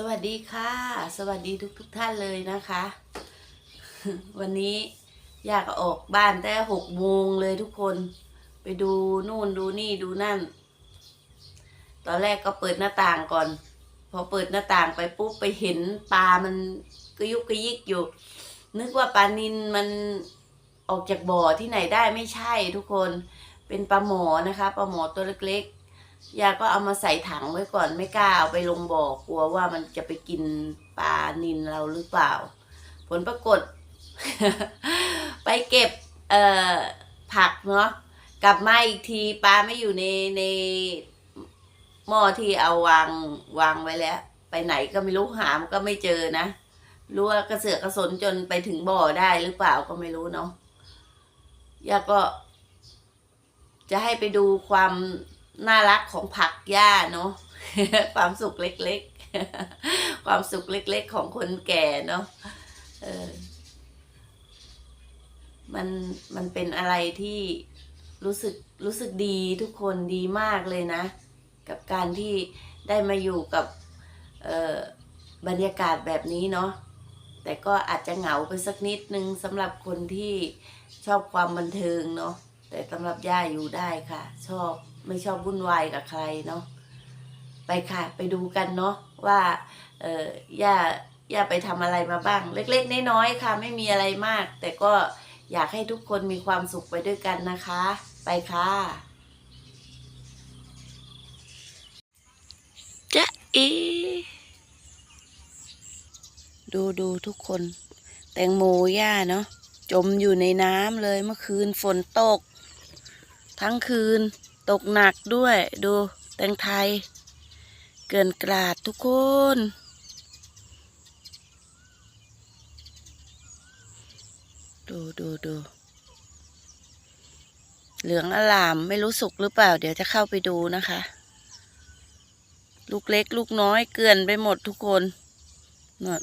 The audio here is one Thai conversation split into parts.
สวัสดีค่ะ สวัสดีทุกทุกท่านเลยนะคะ วันนี้อยากออกบ้านแต่หกโมงเลยทุกคน ไปดูนู่นดูนี่ดูนั่น ตอนแรกก็เปิดหน้าต่างก่อน พอเปิดหน้าต่างไปปุ๊บไปเห็นปลามันกระยุกกระยิกอยู่ นึกว่าปลานินมันออกจากบ่อที่ไหนได้ไม่ใช่ทุกคน เป็นปลาหมอนะคะปลาหมอตัวเล็กๆ ยาก็เอามาใส่ถังไว้ก่อนไม่กล้าเอาไปลงบ่อกลัวว่ามันจะไปกินปลานินเราหรือเปล่า ผลปรากฏ ไปเก็บเอ่อผักเนาะกลับมาอีกทีปลาไม่อยู่ในในหม้อที่เอาวางวางไว้แล้ว ไปไหนก็ไม่รู้หามก็ไม่เจอนะรู้ว่ากระเสือกกระสนจนไปถึงบ่อได้หรือเปล่าก็ไม่รู้เนาะยาก็จะให้ไปดูความ น่ารักของผักหญ้าเนาะความสุขเล็กๆ ความสุขเล็กๆ ของคนแก่เนาะเออมันมันเป็นอะไรที่รู้สึกรู้สึกดีทุกคนดีมากเลยนะ กับการที่ได้มาอยู่กับเออบรรยากาศแบบนี้เนาะแต่ก็อาจจะเหงาไปสักนิดนึงสำหรับคนที่ชอบความบันเทิงเนาะแต่สำหรับย่าอยู่ได้ค่ะ ชอบ ไม่ชอบวุ่นวายกับใครเนาะไปค่ะไปดูกันเนาะว่าเออย่าย่าไปทำอะไรมาบ้าง เล็กๆน้อยๆค่ะ ไม่มีอะไรมาก แต่ก็อยากให้ทุกคนมีความสุขไปด้วยกันนะคะ ไปค่ะจะเอดูดูทุกคน แตงโมย่าเนาะจมอยู่ในน้ำเลยเมื่อคืนฝนตก ทั้งคืน ตกหนักด้วยดูแตงไทย เกินกราดทุกคน ดูดูดูเหลืองอลามไม่รู้สุกหรือเปล่า เดี๋ยวจะเข้าไปดูนะคะ ลูกเล็กลูกน้อยเกลื่อนไปหมดทุกคนนน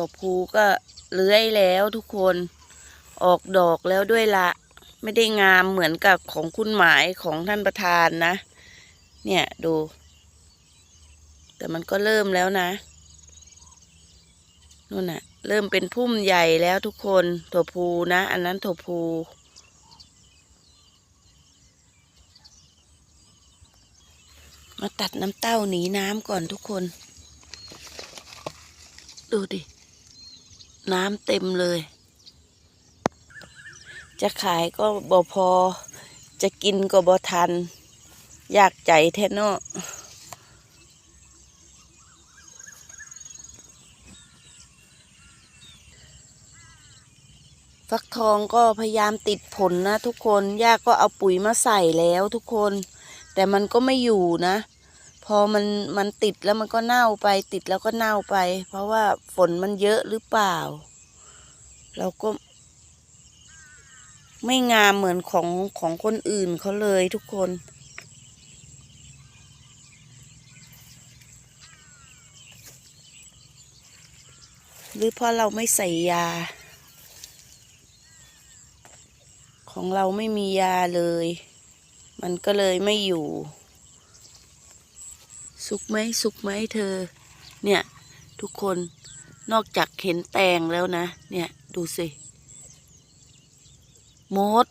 ถั่วพูก็เลื้อยแล้วทุกคนออกดอกแล้วด้วยละ ไม่ได้งามเหมือนกับของคุณหมายของท่านประธานนะ เนี่ยดู แต่มันก็เริ่มแล้วนะนู่นน่ะ เริ่มเป็นพุ่มใหญ่แล้วทุกคนถั่วพูนะ อันนั้นถั่วพูมาตัดน้ำเต้าหนีน้ำก่อนทุกคน ดูดิ น้ำเต็มเลย จะขายก็บ่พอ จะกินก็บ่ทัน อยากใจแท้เนาะฟักทองก็พยายามติดผลนะทุกคน ย่าก็เอาปุ๋ยมาใส่แล้วทุกคน แต่มันก็ไม่อยู่นะ พอมันมันติดแล้วมันก็เน่าไป ติดแล้วก็เน่าไป เพราะว่าฝนมันเยอะหรือเปล่า เราก็ ไม่งามเหมือนของของคนอื่นเขาเลยทุกคนหรือเพราะเราไม่ใส่ยา ของเราไม่มียาเลย มันก็เลยไม่อยู่ สุกไหมสุกไหมเธอ เนี่ยทุกคนนอกจากเห็นแตงแล้วนะ เนี่ยดูสิมด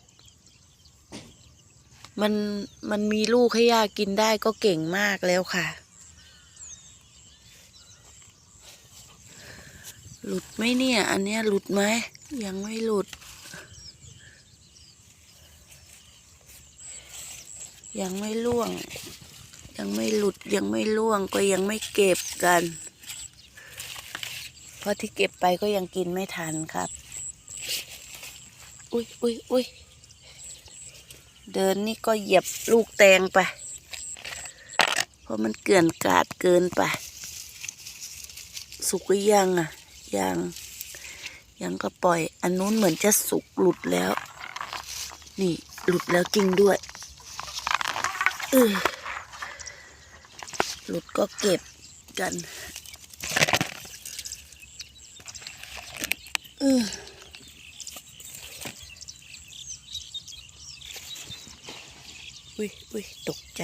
มันมันมีลูกให้ย่ากินได้ก็เก่งมากแล้วค่ะ หลุดไหมเนี่ย อันเนี้ยหลุดไหมยังไม่หลุด ยังไม่ล่วง ยังไม่หลุดยังไม่ล่วงก็ยังไม่เก็บกัน เพราะที่เก็บไปก็ยังกินไม่ทันครับ อุ้ยอุ้ยอุ้ยเดินนี่ก็เหยียบลูกแตงไป เพราะมันเกลื่อนกาดเกินไป สุกหรือยังอะ ยัง ยังก็ปล่อย อันนู้นเหมือนจะสุกหลุดแล้ว นี่หลุดแล้วจริงด้วย เออ หลุดก็เก็บกันเอออุ้ยอุ้ยตกใจ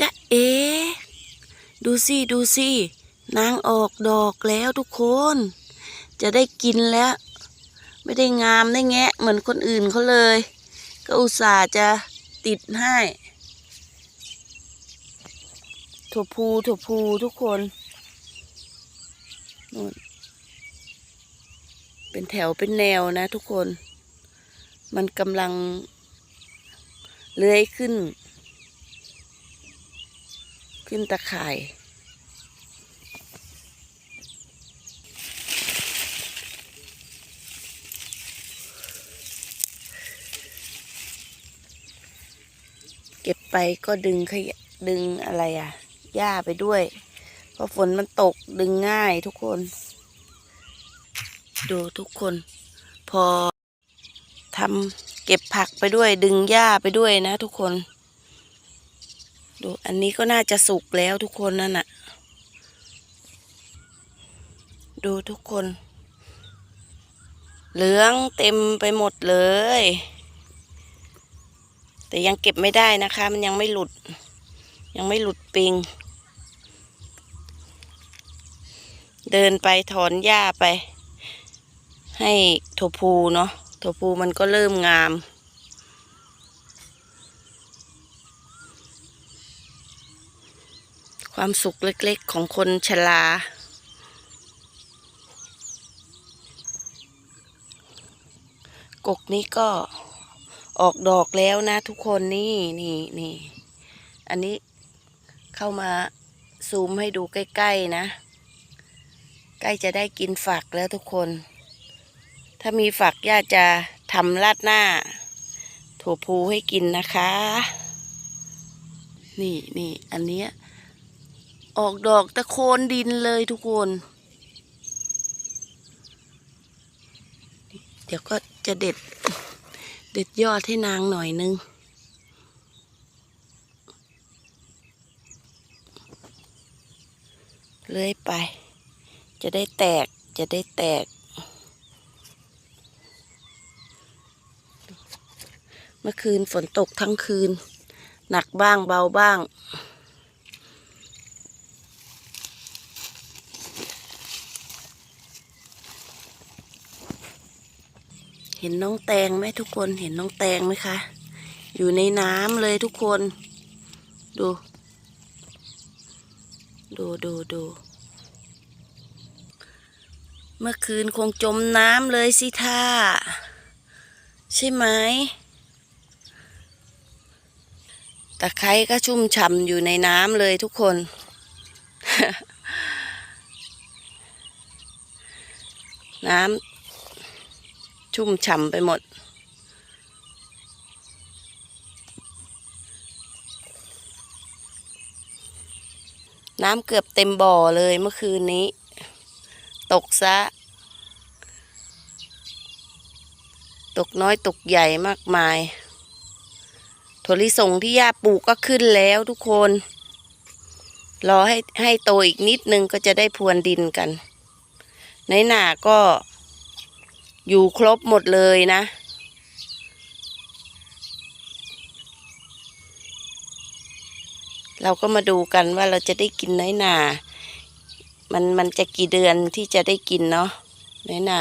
จะเอ ดูสิ ดูสิ นางออกดอกแล้วทุกคน จะได้กินแล้ว ไม่ได้งามได้แงะ เหมือนคนอื่นเขาเลย ก็อุตส่าห์จะติดให้ถั่วพูถั่วพูทุกคนนู่นเป็นแถวเป็นแนวนะทุกคน มันกำลังเลื้อยขึ้น ขึ้นตะข่าย เก็บไปก็ดึงขยะดึงอะไรอะ หญ้าไปด้วย เพราะฝนมันตกดึงง่ายทุกคน ดูทุกคน พอทำเก็บผักไปด้วย ดึงหญ้าไปด้วยนะทุกคน ดูอันนี้ก็น่าจะสุกแล้วทุกคนนั่นน่ะ ดูทุกคน เหลืองเต็มไปหมดเลย แต่ยังเก็บไม่ได้นะคะ มันยังไม่หลุด ยังไม่หลุดปิง เดินไปถอนหญ้าไป ให้โทพูเนาะโทพูมันก็เริ่มงามความสุขเล็กๆของคนชรา กกนี้ก็ ออกดอกแล้วนะทุกคนนี่นี่นี่อันนี้เข้ามาซูมให้ดูใกล้ๆนะ ใกล้จะได้กินฝักแล้วทุกคน ถ้ามีฝักย่าจะทำราดหน้า ถั่วพูให้กินนะคะ นี่นี่อันเนี้ยออกดอกตะโคนดินเลยทุกคน เดี๋ยวก็จะเด็ด เด็ดยอดให้นางหน่อยนึง เลื้อยไป จะได้แตกจะได้แตก เมื่อคืนฝนตกทั้งคืน หนักบ้างเบาบ้าง ห็นน้องแตงไหมทุกคนเห็นน้องแตงไหมคะ อยู่ในน้ำเลยทุกคน ดู ดูดูดูเมื่อคืนคงจมน้ำเลยสิท่า ใช่ไหมตะไคร้ก็ชุ่มฉ่ำอยู่ในน้ำเลยทุกคน น้ำ ชุ่มฉ่ำไปหมด น้ำเกือบเต็มบ่อเลยเมื่อคืนนี้ ตกซะ ตกน้อยตกใหญ่มากมายถั่วลิสงที่ย่าปลูกก็ขึ้นแล้วทุกคน รอให้ให้โตอีกนิดนึงก็จะได้พรวนดินกัน ในหนาก็ อยู่ครบหมดเลยนะ เราก็มาดูกันว่าเราจะได้กินน้อยหนา มันมันจะกี่เดือนที่จะได้กินเนาะน้อยหนา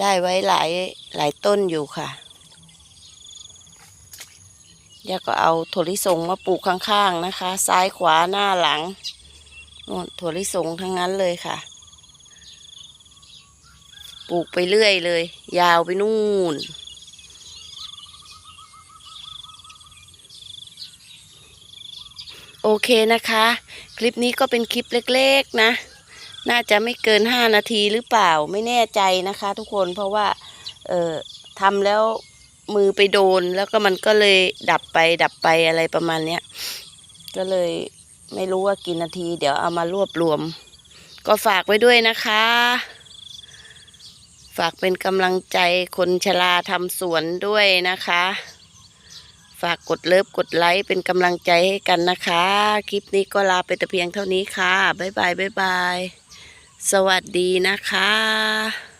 ได้ไว้หลายหลายต้นอยู่ค่ะย่าก็เอาถั่วลิสงมาปลูกข้างๆนะคะ ซ้ายขวาหน้าหลังถั่วลิสงทั้งนั้นเลยค่ะ ปลูกไปเรื่อยเลย ยาวไปนู่น โอเคนะคะ คลิปนี้ก็เป็นคลิปเล็กๆนะ น่าจะไม่เกินห้านาทีหรือเปล่าไม่แน่ใจนะคะทุกคนเพราะว่า เอ่อทำแล้วมือไปโดนแล้วก็มันก็เลยดับไปดับไปอะไรประมาณเนี้ยก็เลยไม่รู้ว่ากี่นาที เดี๋ยวเอามารวบรวม ก็ฝากไว้ด้วยนะคะ ฝากเป็นกำลังใจคนชราทำสวนด้วยนะคะ ฝากกดเลิฟกดไลค์เป็นกำลังใจให้กันนะคะ คลิปนี้ก็ลาไปแต่เพียงเท่านี้ค่ะ บ๊ายบายบ๊ายบาย สวัสดีนะคะ